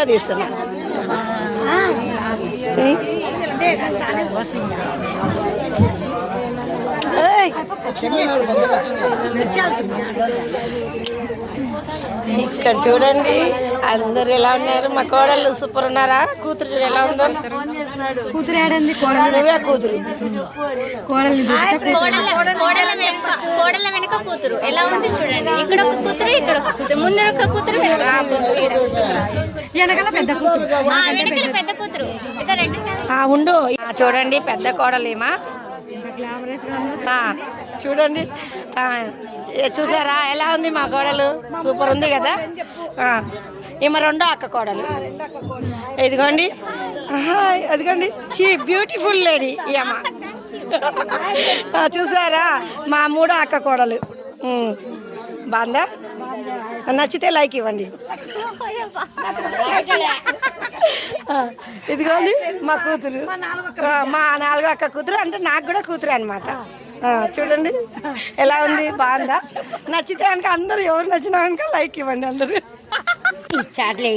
Video తీస్తున్నా. ఏయ్. ఇక్కడ చూడండి అందరు ఎలా ఉన్నారు? మా కోడళ్ళు సూపర్ ఉన్నారా? కూతురు చూడు ఎలా ఉందో. కూతురు ఏడంది? కూతురు. కోడల. కోడల వెనుక కూతురు. ఎలా ఉంది చూడండి. ఇక్కడ ఒక కూతురు ఇక్కడ ఒక కూతురు. ముందర ఒక కూతురు వెనక. వెనకాల పెద్ద కూతురు. వెనకాల పెద్ద కూతురు. ఇక రెండు ఉండు. చూడండి పెద్ద కోడలేమా? చూడండి. చూసారా? ఎలా ఉంది మా కోడలు సూపర్ ఉంది కదా? ఆ, ఈమె రెండో అక్క కోడలు. ఇదిగోండి. అదిగోండి. చీ బ్యూటిఫుల్ లేడీ ఈమె. చూసారా? మా మూడో అక్క కోడలు. బాందా బాగుందా? నచ్చితే లైక్ ఇవ్వండి. ఇదిగోండి మా కూతురు. మా నాలుగో అక్క కూతురు అంటే నాకు కూడా కూతురు అనమాట చూడండి ఎలా ఉంది? బాగుందా? నచ్చితే కనుక అందరూ ఎవరు నచ్చినా కనుక లైక్ ఇవ్వండి అందరూ. చాట్లే.